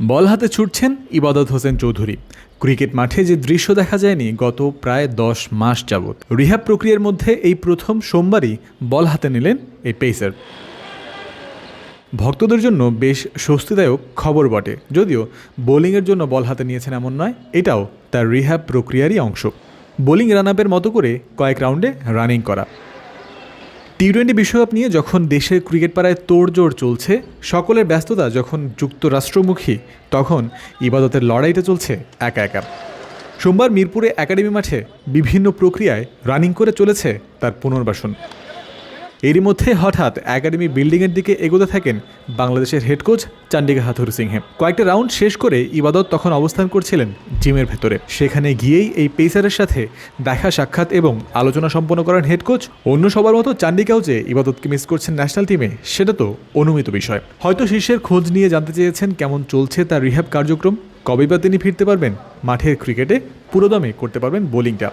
বল হাতে ছুটছেন ইবাদত হোসেন চৌধুরী। ক্রিকেট মাঠে যে দৃশ্য দেখা যায়নি গত প্রায় দশ মাস যাবৎ। রিহাব প্রক্রিয়ার মধ্যে এই প্রথম সোমবারই বল হাতে নিলেন এই পেসার। ভক্তদের জন্য বেশ স্বস্তিদায়ক খবর বটে। যদিও বোলিংয়ের জন্য বল হাতে নিয়েছেন এমন নয়, এটাও তার রিহ্যাব প্রক্রিয়ারই অংশ। বোলিং রান আপের মতো করে কয়েক রাউন্ডে রানিং করা। টি টোয়েন্টি বিশ্বকাপ নিয়ে যখন দেশের ক্রিকেট পাড়ায় তোড়জোড় চলছে, সকলের ব্যস্ততা যখন যুক্তরাষ্ট্রমুখী, তখন ইবাদতের লড়াইটা চলছে একা একা। সোমবার মিরপুরে একাডেমি মাঠে বিভিন্ন প্রক্রিয়ায় রানিং করে চলেছে তার পুনর্বাসন। এরই মধ্যে হঠাৎ একাডেমি বিল্ডিংয়ের দিকে এগোতে থাকেন বাংলাদেশের head coach Chandika Hathurusingha. কয়েকটা রাউন্ড শেষ করে ইবাদত তখন অবস্থান করছিলেন জিমের ভেতরে। সেখানে গিয়েই এই পেসারের সাথে দেখা, সাক্ষাৎ এবং আলোচনা সম্পন্ন করেন হেড কোচ অন্য সবার মতো চান্ডিকাও যে ইবাদতকে মিস করছেন ন্যাশনাল টিমে সেটা তো অনুমিত বিষয়। হয়তো শীর্ষের খোঁজ নিয়ে জানতে চেয়েছেন কেমন চলছে তার রিহ্যাব কার্যক্রম। কবে বা তিনি ফিরতে পারবেন? মাঠের ক্রিকেটে পুরোদমে করতে পারবেন বোলিংটা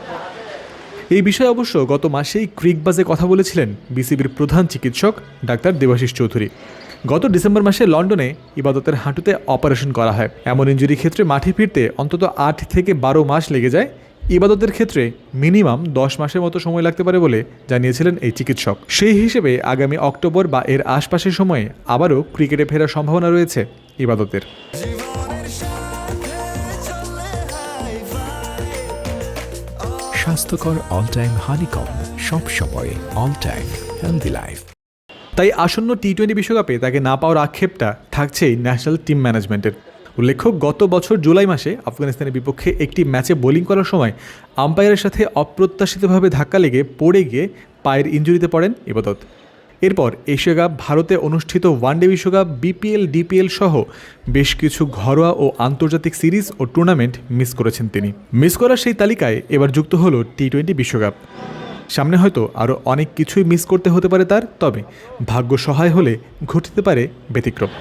এই বিষয়ে অবশ্য গত মাসেই ক্রিকবাজে কথা বলেছিলেন বিসিবির প্রধান চিকিৎসক ডাক্তার দেবাশিস চৌধুরী। গত ডিসেম্বর মাসে লন্ডনে ইবাদতের হাঁটুতে অপারেশন করা হয়। এমন ইঞ্জুরি ক্ষেত্রে মাঠে ফিরতে অন্তত আট থেকে বারো মাস লেগে যায়। ইবাদতের ক্ষেত্রে মিনিমাম দশ মাসের মতো সময় লাগতে পারে বলে জানিয়েছিলেন এই চিকিৎসক। সেই হিসেবে আগামী অক্টোবর বা এর আশপাশের সময়ে আবারও ক্রিকেটে ফেরার সম্ভাবনা রয়েছে ইবাদতের। স্বাস্থ্যকর অল টাইম হানিকম সব সময় অল টাইম হেলদি লাইফ তাই আসন্ন টি টোয়েন্টি বিশ্বকাপে তাকে না পাওয়ার আক্ষেপটা থাকছেই ন্যাশনাল টিম ম্যানেজমেন্টের উল্লেখ্য, গত বছর জুলাই মাসে আফগানিস্তানের বিপক্ষে একটি ম্যাচে বোলিং করার সময় আম্পায়ারের সাথে অপ্রত্যাশিতভাবে ধাক্কা লেগে পড়ে গিয়ে পায়ের ইঞ্জুরিতে পড়েন ইবাদত এরপর এশিয়া কাপ ভারতে অনুষ্ঠিত ওয়ানডে বিশ্বকাপ, বিপিএল, ডিপিএল সহ বেশ কিছু ঘরোয়া ও আন্তর্জাতিক সিরিজ ও টুর্নামেন্ট মিস করেছেন তিনি। মিস করার সেই তালিকায় এবার যুক্ত হলো টি টোয়েন্টি বিশ্বকাপ। সামনে হয়তো আরও অনেক কিছুই মিস করতে হতে পারে তার, তবে ভাগ্য সহায় হলে ঘটতে পারে ব্যতিক্রম।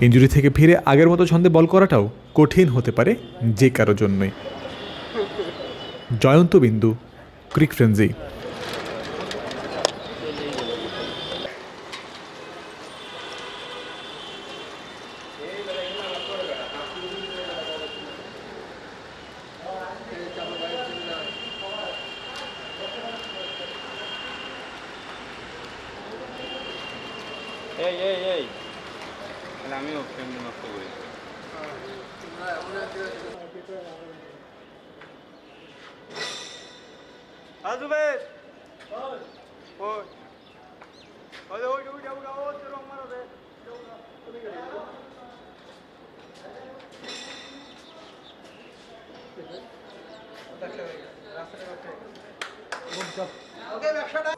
ইঞ্জুরি থেকে ফিরে আগের মতো ছন্দে বল করাটাও কঠিন হতে পারে যে কারও জন্যই। জয়ন্ত বিন্দু, ক্রিক ফ্রেন্সি। এই এই এই। তাহলে আমিও ফ্রেম নষ্ট করি। আজুবের। ওই। ওই ওই ওই যাও যাও ওই রং মারো রে। রাস্তাটা